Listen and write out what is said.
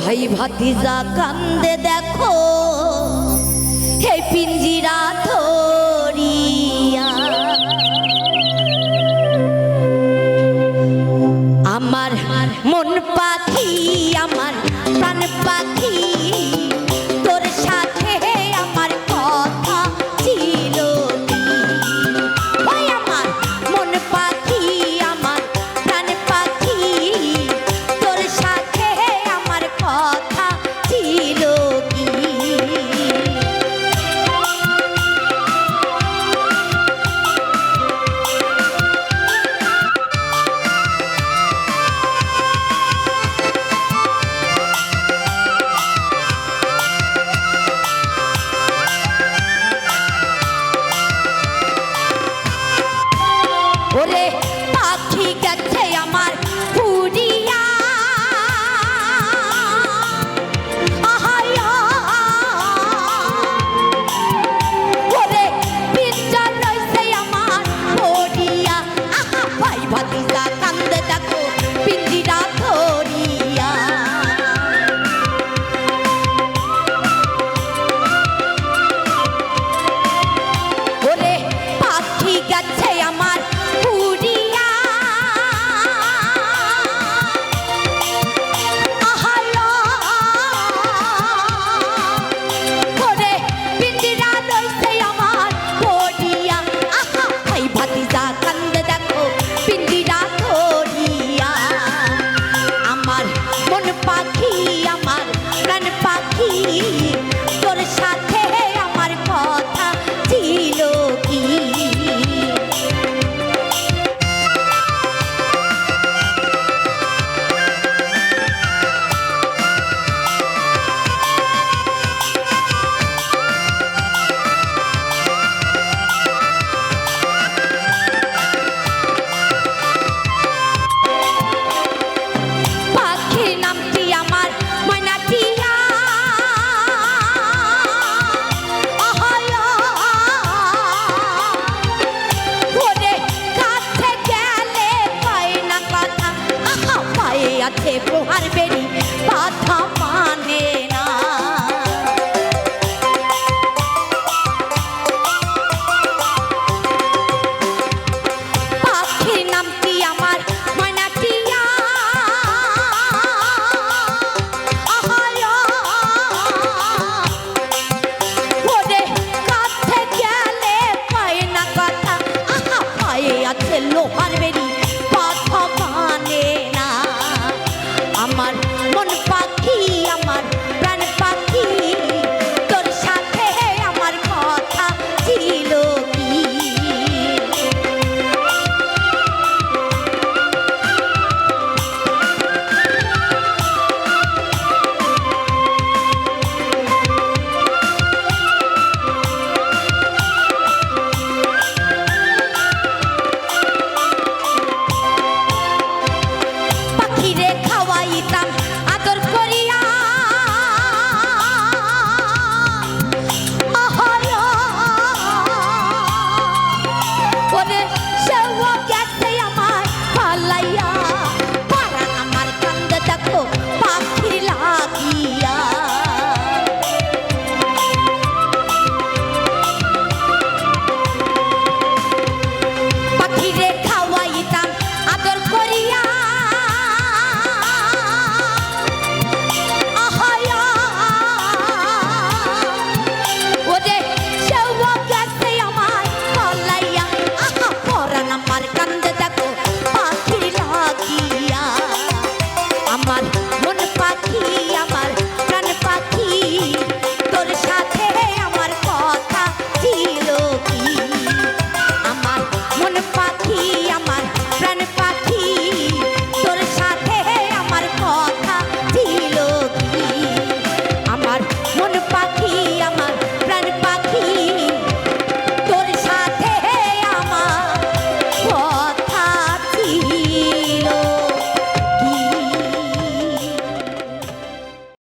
ভাই ভাতিজা কান্দে দেখো। হে পিঞ্জিরা আছে পোহার বেরি পাথা মানে